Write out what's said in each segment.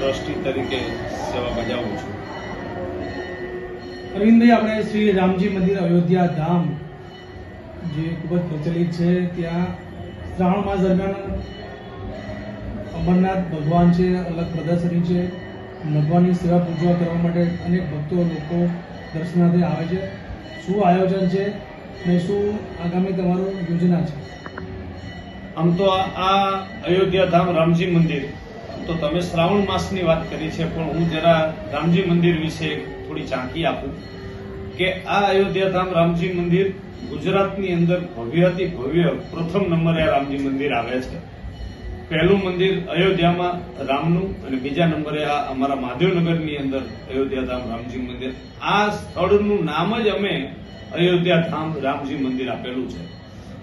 Trustee તરીકે સેવા બજાવું છું. અરવિંદભાઈ આપણે શ્રી રામજી મંદિર અયોધ્યા ધામ જે ખૂબ જ પ્રચલિત છે ત્યાં શ્રાવણ માસ દરમિયાન અમરનાથ ભગવાન છે અલગ પ્રદર્શની છે ભગવાનની સેવા પૂજવા કરવા માટે અનેક ભક્તો લોકો દર્શનાર્થે આવે છે. શું આયોજન છે અને શું આગામી તમારું યોજના છે? આમ તો આ અયોધ્યા ધામ રામજી મંદિર તો તમે શ્રાવણ માસની વાત કરી છે, પણ હું જરા રામજી મંદિર વિશે થોડી ઝાંકી આપું કે આ અયોધ્યા ધામ રામજી મંદિર ગુજરાતની અંદર ભવ્યથી ભવ્ય પ્રથમ નંબરે આ રામજી મંદિર આવે છે. પહેલું મંદિર અયોધ્યામાં રામનું અને બીજા નંબરે આ અમારા મહાદેવનગરની અંદર અયોધ્યા ધામ રામજી મંદિર. આ સ્થળનું નામ જ અમે અયોધ્યા ધામ રામજી મંદિર આપેલું છે.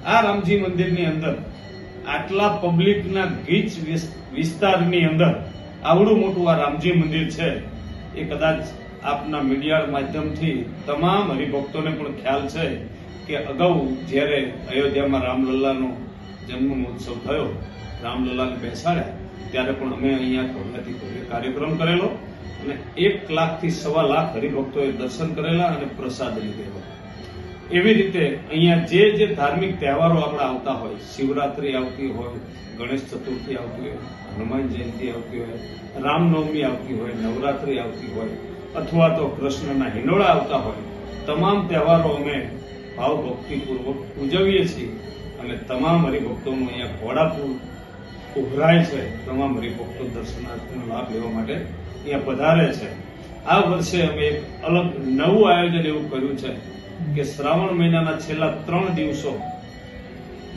આ રામજી મંદિરની અંદર આટલા પબ્લિકના ગીચ વિસ- વિસ્તારની અંદર આવડું મોટું આ રામજી મંદિર છે, એ કદાચ આપના મીડિયા માધ્યમથી તમામ હરિભક્તોને પણ ખ્યાલ છે કે અગાઉ જ્યારે અયોધ્યામાં રામલલ્લાનો જન્મ મહોત્સવ થયો, રામલલ્લાને બેસાડ્યા, ત્યારે પણ અમે અહીંયા ધોરણાથી કાર્યક્રમ કરેલો અને એક લાખથી સવા લાખ હરિભક્તોએ દર્શન કરેલા અને પ્રસાદ લીધેલો. એવી રીતે અહીંયા જે જે ધાર્મિક તહેવારો આપણા આવતા હોય, શિવરાત્રી આવતી હોય, ગણેશ ચતુર્થી આવતી હોય, હનુમાન જયંતિ આવતી હોય, રામનવમી આવતી હોય, નવરાત્રી આવતી હોય, અથવા તો કૃષ્ણના હિંડોળા આવતા હોય, તમામ તહેવારો અમે ભાવ ભક્તિપૂર્વક ઉજવીએ છીએ અને તમામ હરિભક્તોનું અહીંયા ઘોડાપુર ઉભરાય છે. તમામ હરિભક્તો દર્શનાર્થીનો લાભ લેવા માટે અહીંયા પધારે છે. આ વર્ષે અમે એક અલગ નવું આયોજન એવું કર્યું છે. કે શ્રાવણ મહિનાના છેલ્લા ત્રણ દિવસો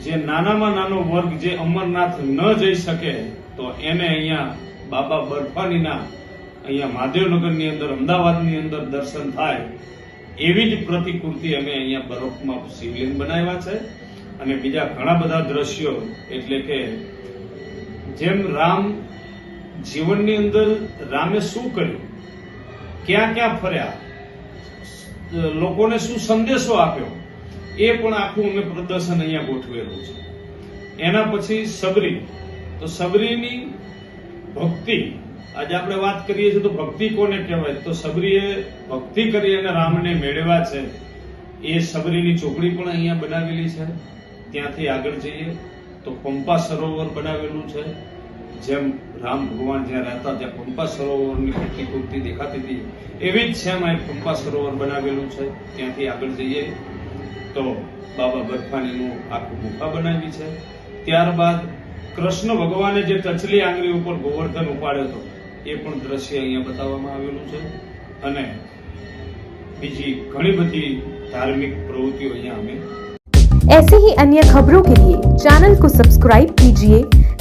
જે નાનામાં નાનો વર્ગ જે અમરનાથ ન જઈ શકે, તો એને અહીંયા બાબા બર્ફાનીના અહીંયા મહાદેવનગરની અંદર, અમદાવાદની અંદર દર્શન થાય એવી જ પ્રતિકૃતિ અમે અહીંયા બરફમાં શિવલિંગ બનાવ્યા છે. અને બીજા ઘણા બધા દ્રશ્યો, એટલે કે જેમ રામ જીવનની અંદર રામે શું કર્યું? ક્યાં ક્યાં ફર્યા? લોકોને શું સંદેશો આપ્યો, એ પણ આખું અમે પ્રદર્શન અહીંયા ગોઠવેલું છે. એના પછી સબરી તો સબરીની ભક્તિ, આજે આપણે વાત કરીએ છીએ તો ભક્તિ કોને કહેવાય? તો સબરીએ ભક્તિ કરી અને રામને મેળવ્યા છે. એ સબરીની ચોકડી પણ અહીંયા બનાવેલી છે. ત્યાંથી આગળ જઈએ તો પંપા સરોવર બનાવેલું છે. જેમ રામ ભગવાન જ્યાં રહેતા ત્યાં પંપા સરોવરની પ્રતિકૃતિ દેખાતી હતી એવી જ સેમ આ એક પંપા સરોવર બનાવેલું છે ત્યાંથી આગળ જઈએ તો બાબા બર્ફાનીનું આખું ગુફા બનાવી છે ત્યારબાદ કૃષ્ણ ભગવાને જે ટચલી આંગળી ઉપર ગોવર્ધન ઉપાડ્યો હતો એ પણ દ્રશ્ય અહીંયા બતાવવામાં આવેલું છે અને બીજી ઘણી બધી ધાર્મિક પ્રવૃત્તિઓ અહીંયા અમે ऐसे ही अन्य खबरों के लिए चैनल को सब्सक्राइब कीजिए